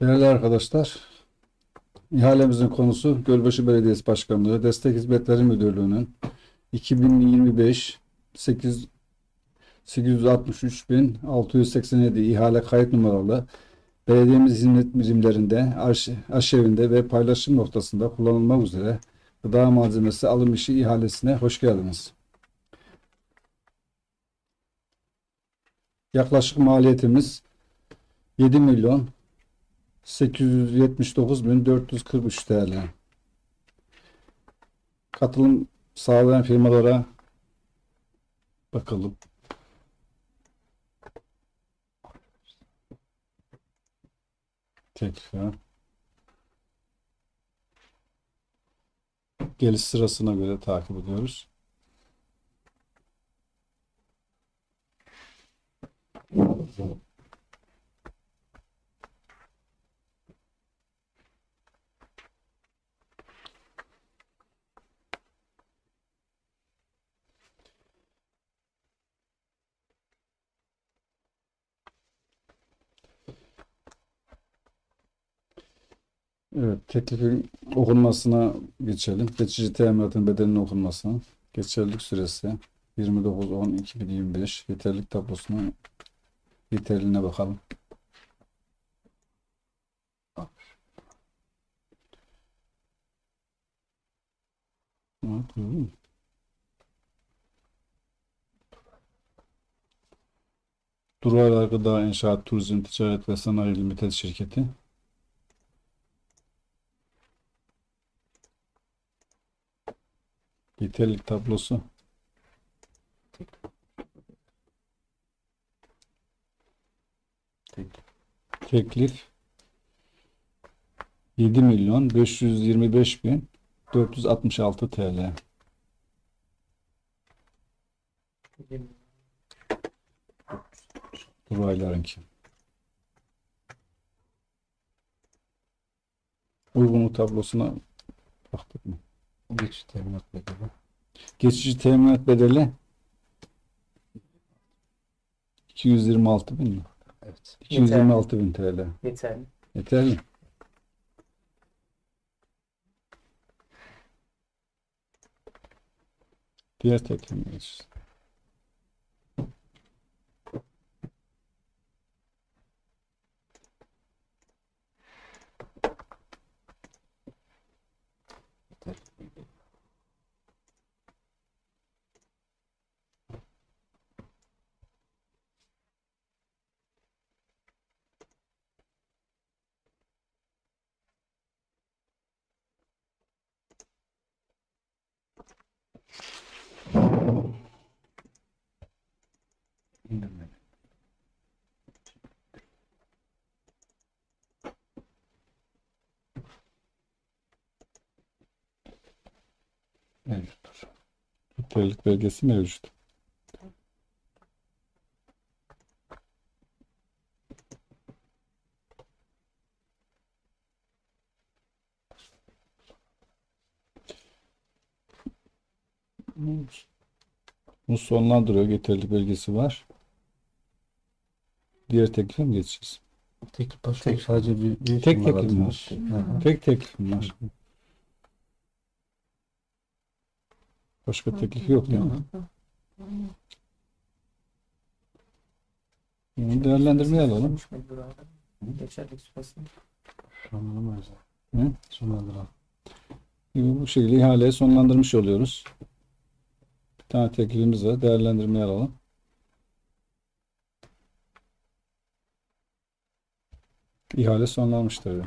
Değerli arkadaşlar, ihalemizin konusu Gölbaşı Belediyesi Başkanlığı Destek Hizmetleri Müdürlüğü'nün 2025 8 863.687 ihale kayıt numaralı belediyemiz hizmet birimlerinde, aşevinde ve paylaşım noktasında kullanılmak üzere gıda malzemesi alım işi ihalesine hoş geldiniz. Yaklaşık maliyetimiz 7 milyon 879.443 TL. Katılım sağlayan firmalara bakalım. Tekrar. Geliş sırasına göre takip ediyoruz. Evet, teklifin okunmasına geçelim. Geçici teminatın bedelinin okunmasına. Geçerlilik süresi 29.10.2025. Yeterlilik tablosuna yeterliğine bakalım. Evet? Duraylar Gıda İnşaat Turizm Ticaret ve Sanayi Limited şirketi. Yeterlilik tablosu. Teklif 7 milyon 525 bin 466 TL. Duraylarınki. Uygunluk tablosuna baktık mı? Geç teminat bedeli. Geçici teminat bedeli 226 bin mi? Evet. 226 bin TL. Yeterli. Yeterli. Diğer teklime geçeceğiz. İndirmeli. Mevcuttur. Yeterlilik belgesi mevcut. Bu sonlandırıyor. Yeterlilik belgesi var. Diğer teklife mi geçeceğiz? Tek Tek- sadece bir, bir Tek teklif katılmış. var. Hı hı. Tek teklifim var. Başka teklifi yok mi? Bunu değerlendirmeye alalım. Geçerlik süresi. Sonlanamaz. Hı? Sonlandıran. Bu şekilde ihaleyi sonlandırmış oluyoruz. Bir tane teklifimiz var. Değerlendirmeye alalım. İhale sonlanmıştır. diyor.